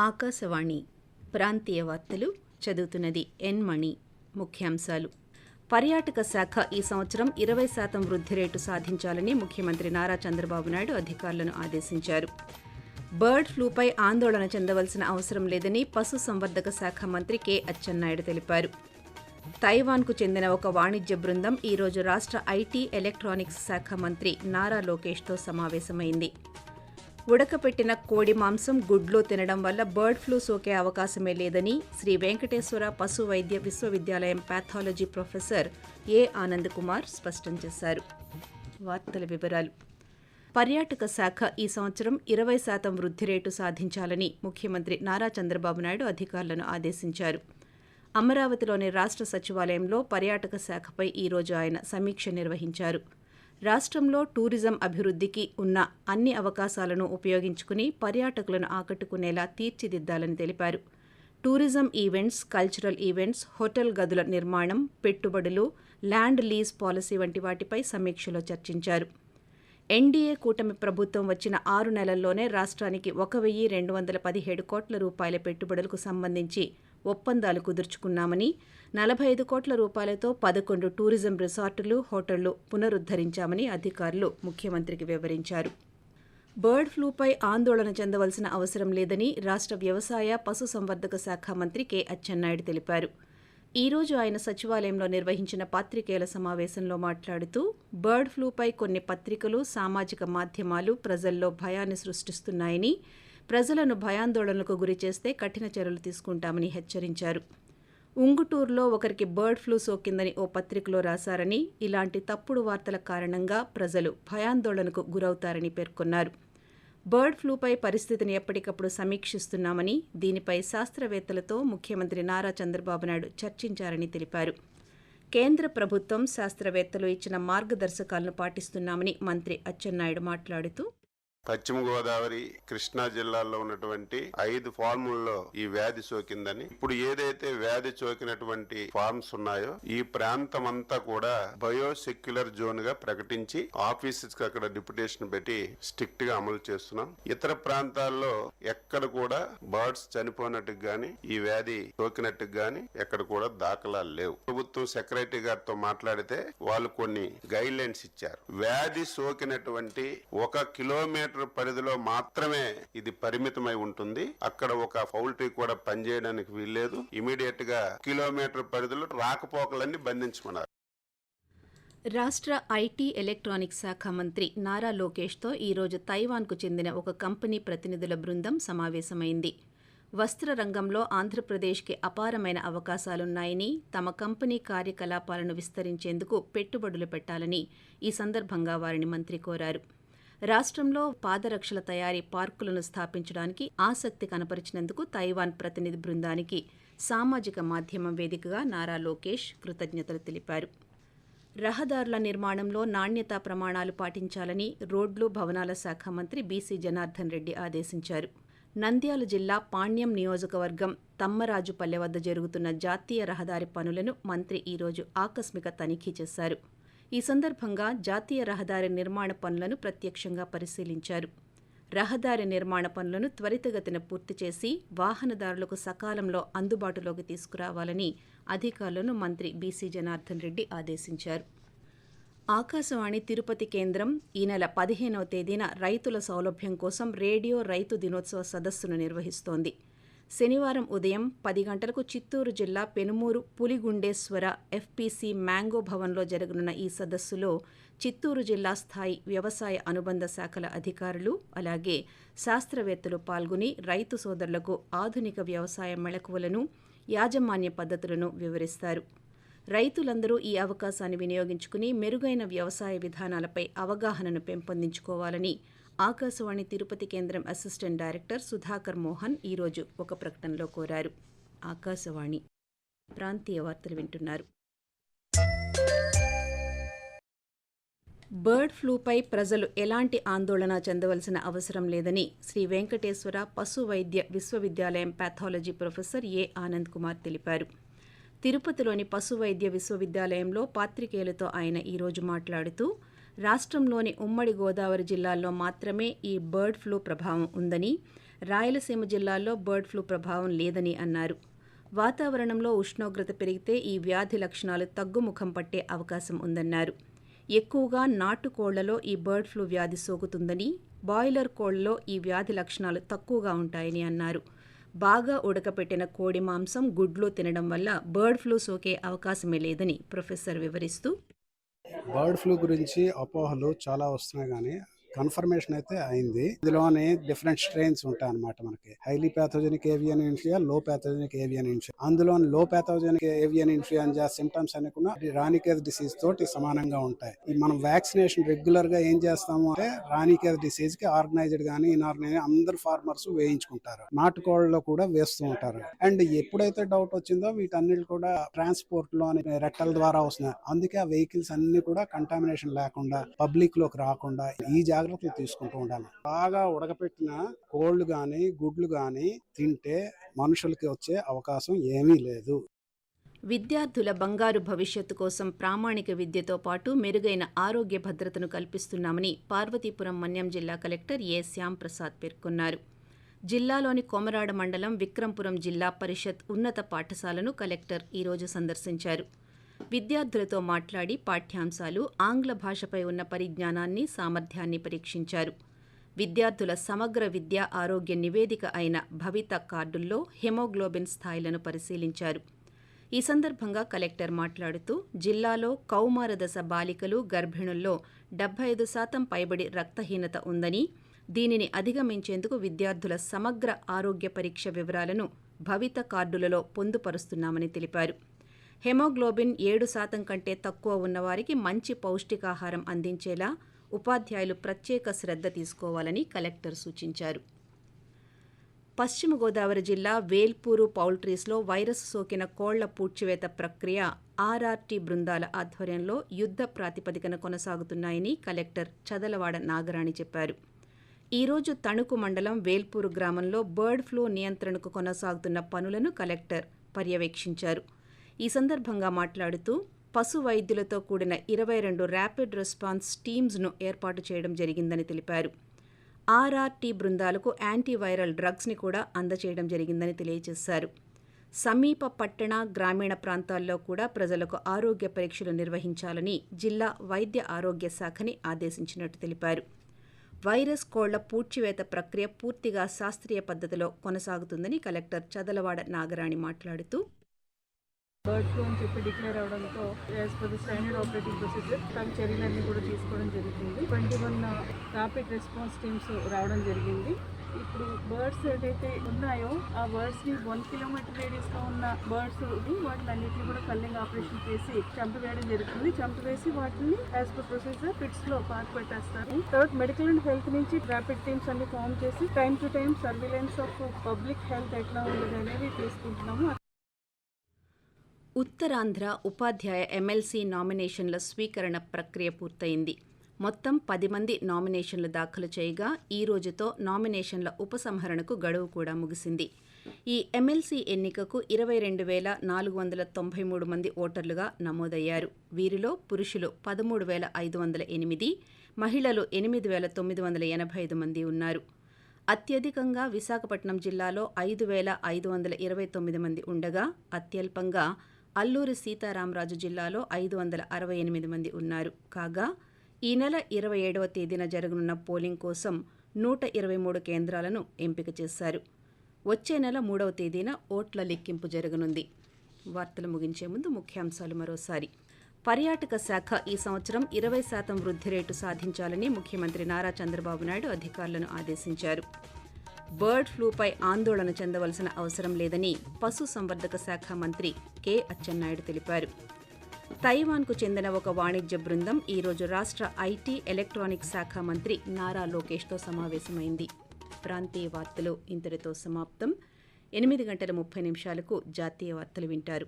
ఆకాశవాణి ప్రాంతీయ వార్తలు చదువుతున్నది ఎన్ మణి. ముఖ్యాంశాలు. పర్యాటక శాఖ ఈ సంవత్సరం ఇరవై శాతం వృద్ధి రేటు సాధించాలని ముఖ్యమంత్రి నారా చంద్రబాబు నాయుడు అధికారులను ఆదేశించారు. బర్డ్ ఫ్లూపై ఆందోళన చెందవలసిన అవసరం లేదని పశుసంవర్ధక శాఖ మంత్రి కె అచ్చెన్నాయుడు తెలిపారు. తైవాన్కు చెందిన ఒక వాణిజ్య బృందం ఈరోజు రాష్ట్ర ఐటీ ఎలక్ట్రానిక్స్ శాఖ మంత్రి నారా లోకేష్తో సమావేశమైంది. ఉడకపెట్టిన కోడి మాంసం గుడ్లు తినడం వల్ల బర్డ్ ఫ్లూ సోకే అవకాశమే లేదని శ్రీ వెంకటేశ్వర పశు వైద్య విశ్వవిద్యాలయం pathology professor A Anand Kumar స్పష్టం చేశారు. వార్తల వివరాలు. పర్యాటక శాఖ ఈ సంవత్సరం ఇరవై శాతం వృద్ధి రేటు సాధించాలని ముఖ్యమంత్రి నారా చంద్రబాబు నాయుడు అధికారులను ఆదేశించారు. అమరావతిలోని రాష్ట్ర సచివాలయంలో పర్యాటక శాఖపై ఈరోజు ఆయన సమీక్ష నిర్వహించారు. రాష్ట్రంలో టూరిజం అభివృద్ధికి ఉన్న అన్ని అవకాశాలను ఉపయోగించుకుని పర్యాటకులను ఆకట్టుకునేలా తీర్చిదిద్దాలని తెలిపారు. Tourism events cultural events hotel గదుల నిర్మాణం పెట్టుబడులు ల్యాండ్ లీజ్ పాలసీ వంటి వాటిపై సమీక్షలో చర్చించారు. ఎన్డీఏ కూటమి ప్రభుత్వం వచ్చిన ఆరు నెలల్లోనే రాష్ట్రానికి ఒక వెయ్యి రెండు వందల పదిహేడు కోట్ల రూపాయల పెట్టుబడులకు సంబంధించి ఒప్పందాలు కుదుర్చుకున్నామని నలభై ఐదు కోట్ల రూపాయలతో పదకొండు టూరిజం రిసార్టులు హోటళ్ళు పునరుద్దరించామని అధికారులు ముఖ్యమంత్రికి వివరించారు. బర్డ్ ఫ్లూపై ఆందోళన చెందవలసిన అవసరం లేదని రాష్ట్ర వ్యవసాయ పశుసంవర్ధక శాఖ మంత్రి కె. అచ్చెన్నాయుడు తెలిపారు. ఈ రోజు ఆయన సచివాలయంలో నిర్వహించిన పాత్రికేయుల సమావేశంలో మాట్లాడుతూ బర్డ్ ఫ్లూపై కొన్ని పత్రికలు సామాజిక మాధ్యమాలు ప్రజల్లో భయాన్ని సృష్టిస్తున్నాయని ప్రజలను భయాందోళనలకు గురిచేస్తే కఠిన చర్యలు తీసుకుంటామని హెచ్చరించారు. ఉంగుటూరులో ఒకరికి బర్డ్ ఫ్లూ సోకిందని ఓ పత్రికలో రాశారని ఇలాంటి తప్పుడు వార్తల కారణంగా ప్రజలు భయాందోళనకు గురవుతారని పేర్కొన్నారు. బర్డ్ ఫ్లూపై పరిస్థితిని ఎప్పటికప్పుడు సమీక్షిస్తున్నామని దీనిపై శాస్త్రవేత్తలతో ముఖ్యమంత్రి నారా చంద్రబాబు నాయుడు చర్చించారని తెలిపారు. కేంద్ర ప్రభుత్వం శాస్త్రవేత్తలు ఇచ్చిన మార్గదర్శకాలను పాటిస్తున్నామని మంత్రి అచ్చెన్నాయుడు మాట్లాడుతూ పశ్చిమ గోదావరి కృష్ణా జిల్లాల్లో ఉన్నటువంటి ఐదు ఫార్ముల్లో ఈ వ్యాధి సోకిందని. ఇప్పుడు ఏదైతే వ్యాధి సోకినటువంటి ఫార్మ్స్ ఉన్నాయో ఈ ప్రాంతం అంతా కూడా బయోసెక్యులర్ జోన్గా ప్రకటించి ఆఫీసెస్కి అక్కడ డిప్యుటేషన్ పెట్టి స్ట్రిక్ట్గా అమలు చేస్తున్నాం. ఇతర ప్రాంతాల్లో ఎక్కడ కూడా బర్డ్స్ చనిపోయినట్టు గాని ఈ వ్యాధి సోకినట్టు గాని ఎక్కడ కూడా దాఖలాలు లేవు. ప్రభుత్వం సెక్రటరీ గారితో మాట్లాడితే వాళ్ళు కొన్ని గైడ్ లైన్స్ ఇచ్చారు. వ్యాధి సోకినటువంటి ఒక కిలోమీటర్ పరిధిలో మాత్రమే ఇది పరిమితమై ఉంటుంది. అక్కడ ఒక పౌల్ట్రీ కూడా పనిచేయడానికి వీల్లేదు. ఇమీడియట్గా కిలోమీటర్ పరిధిలో రాకపోకలన్నీ బంధించమన్నారు. రాష్ట్ర ఐటీ ఎలక్ట్రానిక్స్ శాఖ మంత్రి నారా లోకేష్తో ఈరోజు తైవాన్కు చెందిన ఒక కంపెనీ ప్రతినిధుల బృందం సమావేశమైంది. వస్త్ర రంగంలో ఆంధ్రప్రదేశ్కి అపారమైన అవకాశాలున్నాయని తమ కంపెనీ కార్యకలాపాలను విస్తరించేందుకు పెట్టుబడులు పెట్టాలని ఈ సందర్భంగా వారిని మంత్రి కోరారు. రాష్ట్రంలో పాదరక్షల తయారీ పార్కులను స్థాపించడానికి ఆసక్తి కనపరిచినందుకు తైవాన్ ప్రతినిధి బృందానికి సామాజిక మాధ్యమం వేదికగా నారా లోకేష్ కృతజ్ఞతలు తెలిపారు. రహదారుల నిర్మాణంలో నాణ్యతా ప్రమాణాలు పాటించాలని రోడ్లు భవనాల శాఖ మంత్రి బీసీ జనార్దన్ రెడ్డి ఆదేశించారు. నంద్యాల జిల్లా పాణ్యం నియోజకవర్గం తమ్మరాజుపల్లె వద్ద జరుగుతున్న జాతీయ రహదారి పనులను మంత్రి ఈరోజు ఆకస్మిక తనిఖీ చేశారు. ఈ సందర్భంగా జాతీయ రహదారి నిర్మాణ పనులను ప్రత్యక్షంగా పరిశీలించారు. రహదారి నిర్మాణ పనులను త్వరితగతిన పూర్తి చేసి వాహనదారులకు సకాలంలో అందుబాటులోకి తీసుకురావాలని అధికారులను మంత్రి బీసీ జనార్దన్ రెడ్డి ఆదేశించారు. ఆకాశవాణి తిరుపతి కేంద్రం ఈ నెల పదిహేనవ తేదీన రైతుల సౌలభ్యం కోసం రేడియో రైతు దినోత్సవ సదస్సును నిర్వహిస్తోంది. శనివారం ఉదయం పది గంటలకు చిత్తూరు జిల్లా పెనుమూరు పులిగుండేశ్వర ఎఫ్పిసి మ్యాంగో భవన్లో జరగనున్న ఈ సదస్సులో చిత్తూరు జిల్లా స్థాయి వ్యవసాయ అనుబంధ శాఖల అధికారులు అలాగే శాస్త్రవేత్తలు పాల్గొని రైతు సోదరులకు ఆధునిక వ్యవసాయ మెళకువలను యాజమాన్య పద్ధతులను వివరిస్తారు. రైతులందరూ ఈ అవకాశాన్ని వినియోగించుకుని మెరుగైన వ్యవసాయ విధానాలపై అవగాహనను పెంపొందించుకోవాలని ఆకాశవాణి తిరుపతి కేంద్రం అసిస్టెంట్ డైరెక్టర్ సుధాకర్ మోహన్ ఈరోజు ఒక ప్రకటనలో కోరారు. ఆకాశవాణి ప్రాంతీయ వార్తలు వింటున్నారు. బర్డ్ ఫ్లూపై ప్రజలు ఎలాంటి ఆందోళన చెందవలసిన అవసరం లేదని శ్రీ వెంకటేశ్వర పశు వైద్య విశ్వవిద్యాలయం pathology professor A Anand Kumar తెలిపారు. తిరుపతిలోని పశు వైద్య విశ్వవిద్యాలయంలో పాత్రికేయులతో ఆయన ఈరోజు మాట్లాడుతూ రాష్ట్రంలోని ఉమ్మడి గోదావరి జిల్లాల్లో మాత్రమే ఈ బర్డ్ ఫ్లూ ప్రభావం ఉందని రాయలసీమ జిల్లాల్లో బర్డ్ ఫ్లూ ప్రభావం లేదని అన్నారు. వాతావరణంలో ఉష్ణోగ్రత పెరిగితే ఈ వ్యాధి లక్షణాలు తగ్గుముఖం పట్టే అవకాశం ఉందన్నారు. ఎక్కువగా నాటుకోళ్ళలో ఈ బర్డ్ ఫ్లూ వ్యాధి సోకుతుందని బాయిలర్ కోళ్ళలో ఈ వ్యాధి లక్షణాలు తక్కువగా ఉంటాయని అన్నారు. బాగా ఉడకపెట్టిన కోడి మాంసం గుడ్లు తినడం వల్ల బర్డ్ ఫ్లూ సోకే అవకాశమే లేదని ప్రొఫెసర్ వివరిస్తూ బర్డ్ ఫ్లూ గురించి అపోహలు చాలా వస్తున్నాయి కానీ కన్ఫర్మేషన్ అయితే అయింది. ఇందులోనే డిఫరెంట్ స్ట్రెయిన్స్ ఉంటాయి అనమాట మనకి. హైలీ ప్యాథోజెనిక్ ఏవియన్ ఇన్ఫ్లుయా లో ప్యాథోజెనిక్ ఏవియన్ ఇన్ఫ్లుయా. అందులో లో ప్యాథోజెనిక్ ఏవియన్ ఇన్ఫ్లుయెంజా సిమ్టమ్స్ అన్ని కూడా రానికేజ్ డిసీజ్ తోటి సమానంగా ఉంటాయి. మనం వ్యాక్సినేషన్ రెగ్యులర్గా ఏం చేస్తాము అంటే రానికేజ్ డిసీజ్కి ఆర్గనైజ్డ్ గానీ ఇన్ఆర్గనైజ్ అందరు ఫార్మర్స్ వేయించుకుంటారు. నాటుకోళ్ళలో కూడా వేస్తూ ఉంటారు. అండ్ ఎప్పుడైతే డౌట్ వచ్చిందో వీటన్నిటి కూడా ట్రాన్స్పోర్ట్లో రెట్టల ద్వారా వస్తున్నాయి. అందుకే ఆ వెహికల్స్ అన్ని కూడా కంటామినేషన్ లేకుండా పబ్లిక్లోకి రాకుండా ఈ జాగ్రత్తలు తీసుకుంటూ ఉండాలి. బాగా ఉడకపెట్టిన కోళ్ళు గాని గుడ్లు గాని తింటే మనుషులకి వచ్చే అవకాశం ఏమీ లేదు. విద్యార్థుల బంగారు భవిష్యత్తు కోసం ప్రామాణిక విద్యతో పాటు మెరుగైన ఆరోగ్య భద్రతను కల్పిస్తున్నామని పార్వతీపురం మన్యం జిల్లా కలెక్టర్ ఏ శ్యాంప్రసాద్ పేర్కొన్నారు. జిల్లాలోని కొమరాడ మండలం విక్రంపురం జిల్లా పరిషత్ ఉన్నత పాఠశాలను కలెక్టర్ ఈరోజు సందర్శించారు. విద్యార్థులతో మాట్లాడి పాఠ్యాంశాలు ఆంగ్ల భాషపై ఉన్న పరిజ్ఞానాన్ని సామర్థ్యాన్ని పరీక్షించారు. విద్యార్థుల సమగ్ర విద్యా ఆరోగ్య నివేదిక అయిన భవిత కార్డుల్లో హెమోగ్లోబిన్ స్థాయిలను పరిశీలించారు. ఈ సందర్భంగా కలెక్టర్ మాట్లాడుతూ జిల్లాలో కౌమార దశ బాలికలు గర్భిణుల్లో డెబ్బై ఐదు శాతం పైబడి రక్తహీనత ఉందని దీనిని అధిగమించేందుకు విద్యార్థుల సమగ్ర ఆరోగ్య పరీక్ష వివరాలను భవిత కార్డులలో పొందుపరుస్తున్నామని తెలిపారు. హెమోగ్లోబిన్ ఏడు శాతం కంటే తక్కువ ఉన్నవారికి మంచి పౌష్టికాహారం అందించేలా ఉపాధ్యాయులు ప్రత్యేక శ్రద్ధ తీసుకోవాలని కలెక్టర్ సూచించారు. పశ్చిమ గోదావరి జిల్లా వేల్పూరు పౌల్ట్రీస్లో వైరస్ సోకిన కోళ్ళ పూడ్చివేత ప్రక్రియ ఆర్ఆర్టీ బృందాల ఆధ్వర్యంలో యుద్ధ ప్రాతిపదికన కొనసాగుతున్నాయని కలెక్టర్ చదలవాడ నాగరాణి చెప్పారు. ఈరోజు తణుకు మండలం వేల్పూరు గ్రామంలో బర్డ్ ఫ్లూ నియంత్రణకు కొనసాగుతున్న పనులను కలెక్టర్ పర్యవేక్షించారు. ఈ సందర్భంగా మాట్లాడుతూ పశు వైద్యులతో కూడిన ఇరవై రెండు ర్యాపిడ్ రెస్పాన్స్ టీమ్స్ను ఏర్పాటు చేయడం జరిగిందని తెలిపారు. ఆర్ఆర్టీ బృందాలకు యాంటీవైరల్ డ్రగ్స్ని కూడా అందచేయడం జరిగిందని తెలియజేశారు. సమీప పట్టణ గ్రామీణ ప్రాంతాల్లో కూడా ప్రజలకు ఆరోగ్య పరీక్షలు నిర్వహించాలని జిల్లా వైద్య ఆరోగ్య శాఖని ఆదేశించినట్టు తెలిపారు. వైరస్ కోళ్ళ పూడ్చివేత ప్రక్రియ పూర్తిగా శాస్త్రీయ పద్ధతిలో కొనసాగుతుందని కలెక్టర్ చదలవాడ నాగరాణి మాట్లాడుతూ బర్డ్ ఫ్లూ అని చెప్పి డిక్లేర్ అవడంతో as per the standard operating procedure తన చర్యలన్నీ కూడా తీసుకోవడం జరుగుతుంది. Twenty one rapid response teams రావడం జరిగింది. ఇప్పుడు బర్డ్స్ ఏదైతే ఉన్నాయో ఆ బర్డ్స్ని వన్ కిలోమీటర్ రేడియస్లో ఉన్న బర్డ్స్ వాటిని అన్నిటిని కూడా కల్లింగ్ ఆపరేషన్ చేసి చంపివేయడం జరుగుతుంది. చంపివేసి వాటిని యాజ్ పర్ ప్రొసీజర్ పిట్స్లో పార్క్ పెట్టేస్తారు. తర్వాత మెడికల్ అండ్ హెల్త్ నుంచి ర్యాపిడ్ టీమ్స్ అన్ని ఫామ్ చేసి time to time surveillance of public health ఎట్లా ఉండదు అనేది తీసుకుంటున్నాము. ఉత్తరాంధ్ర ఉపాధ్యాయ ఎమ్మెల్సీ నామినేషన్ల స్వీకరణ ప్రక్రియ పూర్తయింది. మొత్తం పది మంది నామినేషన్లు దాఖలు చేయగా ఈ రోజుతో నామినేషన్ల ఉపసంహరణకు గడువు కూడా ముగిసింది. ఈ ఎమ్మెల్సీ ఎన్నికకు ఇరవై రెండు వేల నాలుగు వందల తొంభై మూడు మంది ఓటర్లుగా నమోదయ్యారు. వీరిలో పురుషులు పదమూడు వేల ఐదు వందల ఎనిమిది మహిళలు ఎనిమిది వేల తొమ్మిది వందల ఎనభై ఐదు మంది ఉన్నారు. అత్యధికంగా విశాఖపట్నం జిల్లాలో ఐదు వేల ఐదు వందల ఇరవై తొమ్మిది మంది ఉండగా అత్యల్పంగా అల్లూరి సీతారామరాజు జిల్లాలో ఐదు వందల అరవై ఎనిమిది మంది ఉన్నారు. కాగా ఈ నెల ఇరవై ఏడవ తేదీన జరగనున్న పోలింగ్ కోసం నూట ఇరవై మూడు కేంద్రాలను ఎంపిక చేశారు. వచ్చే నెల మూడవ తేదీన ఓట్ల లెక్కింపు జరగనుంది. వార్తలు ముగించే ముందు ముఖ్యాంశాలు మరోసారి. పర్యాటక శాఖ ఈ సంవత్సరం ఇరవై శాతం వృద్ధి రేటు సాధించాలని ముఖ్యమంత్రి నారా చంద్రబాబు నాయుడు అధికారులను ఆదేశించారు. బర్డ్ ఫ్లూపై ఆందోళన చెందవలసిన అవసరం లేదని పశు సంవర్ధక శాఖ మంత్రి కె అచ్చెన్నాయుడు తెలిపారు. తైవాన్కు చెందిన ఒక వాణిజ్య బృందం ఈరోజు రాష్ట్ర ఐటీ ఎలక్ట్రానిక్ శాఖ మంత్రి నారా లోకేష్తో సమావేశమైంది. ప్రాంతీయ వార్తలు ఇంతటితో సమాప్తం. ఎనిమిది గంటల ముప్పై నిమిషాలకు జాతీయ వార్తలు వింటారు.